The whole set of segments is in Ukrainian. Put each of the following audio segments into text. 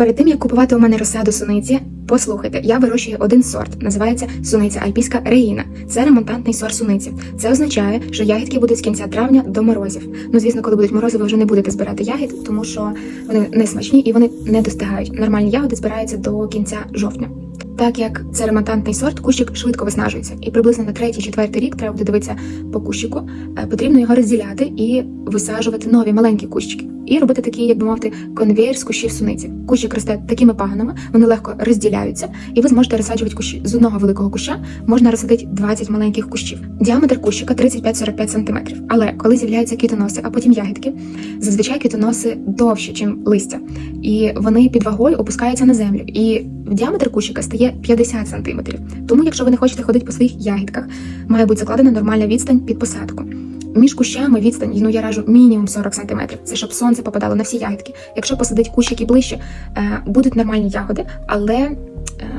Перед тим як купувати у мене розсаду суниці, послухайте, я вирощую один сорт, називається суниця альпійська реїна. Це ремонтантний сорт суниці. Це означає, що ягідки будуть з кінця травня до морозів. Ну звісно, коли будуть морози, ви вже не будете збирати ягід, тому що вони не смачні і вони не достигають. Нормальні ягоди збираються до кінця жовтня. Так як це ремонтантний сорт, кущик швидко виснажується, і приблизно на третій-четвертий рік треба буде дивитися по кущику. е, Потрібно його розділяти і висаджувати нові маленькі кущики. І робити такий, як би мовити, конвейер з кущів суниці. Кущик росте такими паганами, вони легко розділяються, і ви зможете розсаджувати кущі з одного великого куща. Можна розсадити 20 маленьких кущів. Діаметр кущика 35-45 см. Але коли з'являються квітоноси, а потім ягідки, зазвичай квітоноси довші, ніж листя, і вони під вагою опускаються на землю. І діаметр кущика стає 50 см. Тому, якщо ви не хочете ходити по своїх ягідках, має бути закладена нормальна відстань під посадку. Між кущами відстань, ну я раджу мінімум 40 см. Це щоб сонце попадало на всі ягідки. Якщо посадить кущики ближче, е, будуть нормальні ягоди, але е,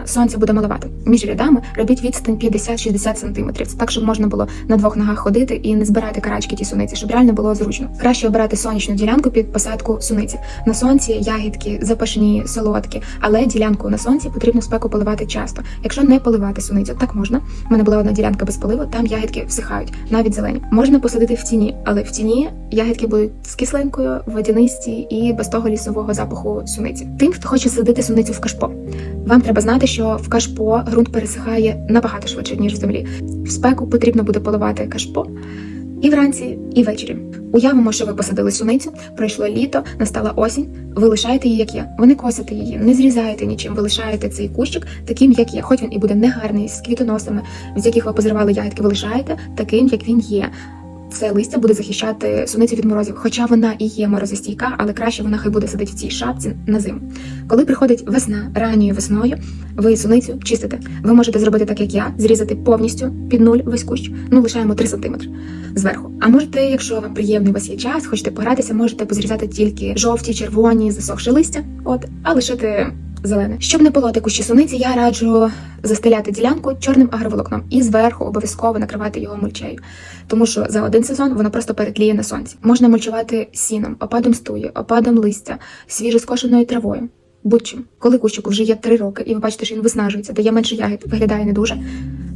сонця буде маловато. Між рядами робіть відстань 50-60 см. Це так, щоб можна було на двох ногах ходити і не збирати карачки ті суниці, щоб реально було зручно. Краще обирати сонячну ділянку під посадку суниці. На сонці ягідки запашні, солодкі, але ділянку на сонці потрібно спеку поливати часто. Якщо не поливати суницю, так можна. У мене була одна ділянка без поливу, там ягідки всихають, навіть зелені. Можна посадити в тіні, але в тіні ягідки будуть з кисленькою, водянисті і без того лісового запаху суниці. Тим, хто хоче садити суницю в кашпо. Вам треба знати, що в кашпо ґрунт пересихає набагато швидше, ніж в землі. В спеку потрібно буде поливати кашпо і вранці, і ввечері. Уявимо, що ви посадили суницю, пройшло літо, настала осінь. Ви лишаєте її, як є. Ви не косите її, не зрізаєте нічим. Ви лишаєте цей кущик таким, як є. Хоч він і буде негарний, з квітоносами, з яких ви позривали ягідки, ви лишаєте таким, як він є. Це листя буде захищати суницю від морозів, хоча вона і є морозостійка, але краще вона хай буде сидіти в цій шапці на зиму. Коли приходить весна, ранньою весною, ви суницю чистите. Ви можете зробити так, як я, зрізати повністю під нуль весь кущ, ну лишаємо 3 см зверху. А можете, якщо вам приємний у вас є час, хочете погратися, можете позрізати тільки жовті, червоні, засохші листя, от, а лишити зелене. Щоб не полоти кущі суниці, я раджу застеляти ділянку чорним агроволокном і зверху обов'язково накривати його мульчею, тому що за один сезон воно просто перетліє на сонці. Можна мульчувати сіном, опадом стуї, опадом листя, свіжоскошеною травою. Будь-чим. Коли кущику вже є три роки, і ви бачите, що він виснажується, дає менше ягід, виглядає не дуже.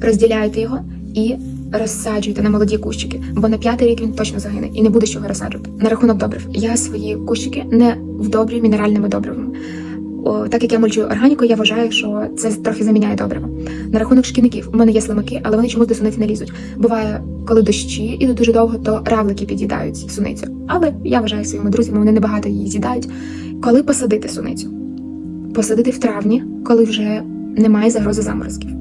Розділяйте його і розсаджуйте на молоді кущики, бо на п'ятий рік він точно загине і не буде чого розсаджувати. На рахунок добрив. Я свої кущики не вдобрюю мінеральними добривами. Так як я мульчую органікою, я вважаю, що це трохи заміняє добриво. На рахунок шкідників, у мене є слимаки, але вони чомусь до суниці не лізуть. Буває, коли дощі ідуть дуже довго, то равлики під'їдають суницю. Але я вважаю своїми друзями, вони небагато її з'їдають. Коли посадити суницю? Посадити в травні, коли вже немає загрози заморозків.